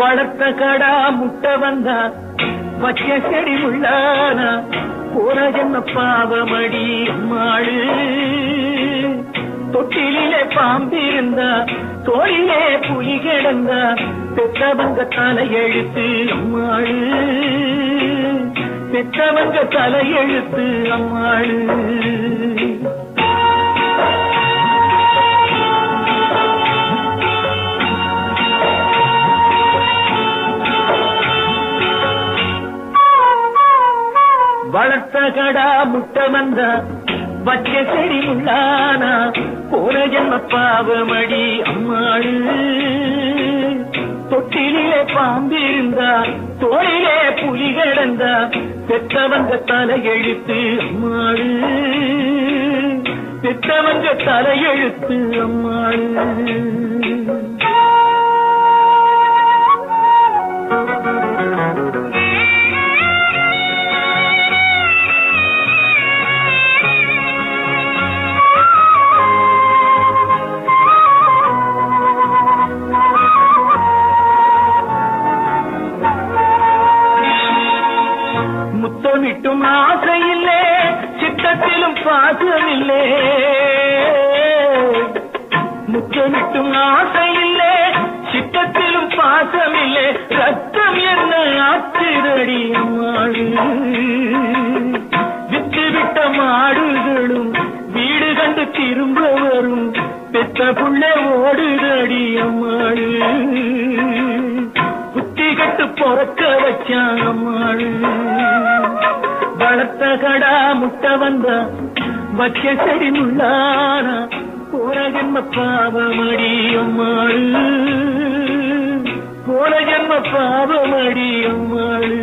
வளர்த்த கடா முட்டை வந்தா பச்சை செடி உள்ளானா போற ஜென்ம பாவமடி மாடு. தொட்டிலே பாம்பிருந்தா தோழிலே புலி கிடந்தா பெற்றவங்க தலையெழுத்து அம்மாளு. பெற்றவங்க தலையெழுத்து அம்மாளு. வளர்த்த கடா முட்டை வந்த வச்ச செடி உள்ளானா போன ஜென்ம பாவமடி அம்மாடு தொட்டிலே பாம்பிருந்தா தோளிலே புலி கிடந்தா பெற்றவங்க தலையெழுத்து அம்மாளு பெற்றவங்க தலையெழுத்து அம்மாடு Thank you. முத்தமிட்டும் ஆசையில்லே சித்தத்திலும் பாசமில்லே. முத்தமிட்டும் ஆசையில்லே சித்தத்திலும் பாசமில்லே. ரத்தம் என்ன ஆத்திரடி மாடு விட்டுவிட்ட மாடுகளும் வீடு கண்டு திரும்ப வரும் பெத்த புள்ள ஓடுதடி அம்மாள் புத்தி கட்டு பொறக்க வச்சான் அம்மாள் கட்டகடா முட்ட வந்த வச்ச செடி முள்ளாரா போன ஜென்ம பாவமடி அம்மாள் போன ஜென்ம பாவமடி அம்மாள்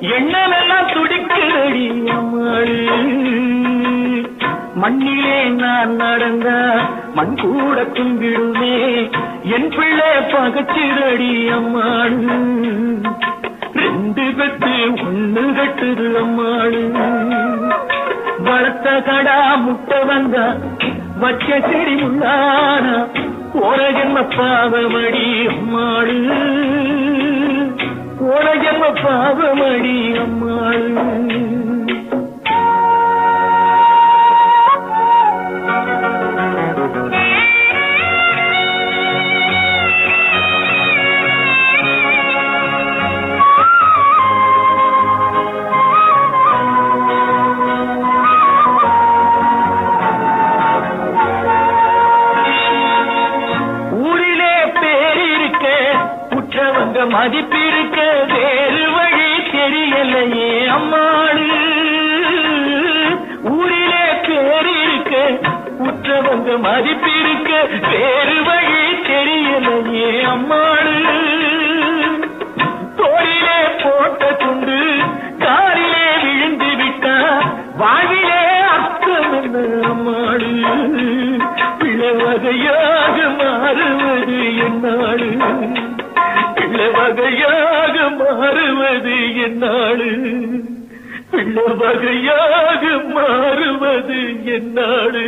எண்ணமெல்லாம் துடிக்கடி அம்மாள் மண்ணிலே நான் நடந்த மண் கூட கும்பிடுமே. என் பிள்ளை பகச்சிரடி அம்மாள் ரெண்டு கட்டு ஒண்ணு கட்டுது அம்மாள் வளர்த்த கடா முட்டை வந்த வச்ச செடி முள்ளானா. போன ஜென்ம பாவமடி அம்மாள் பாவமடி அம்மாள். குற்றவங்க மதிப்பிருக்க வேறு வழி தெரியலையே அம்மாளு. ஊரிலே பேர் இருக்க குற்றவங்க மதிப்பிருக்க வேறு வழி தெரியலையே அம்மாளு. தோளிலே போட்ட துண்டு காரிலே விழுந்து விட்டா வாழ்விலே அர்த்தம் என்ன அம்மாளு? பிள்ளை வகையாக மாறுவது என்னாடு பிள்ளை வகையாக மாறுவது என்னாடு பிள்ளை வகையாக மாறுவது என்னாடு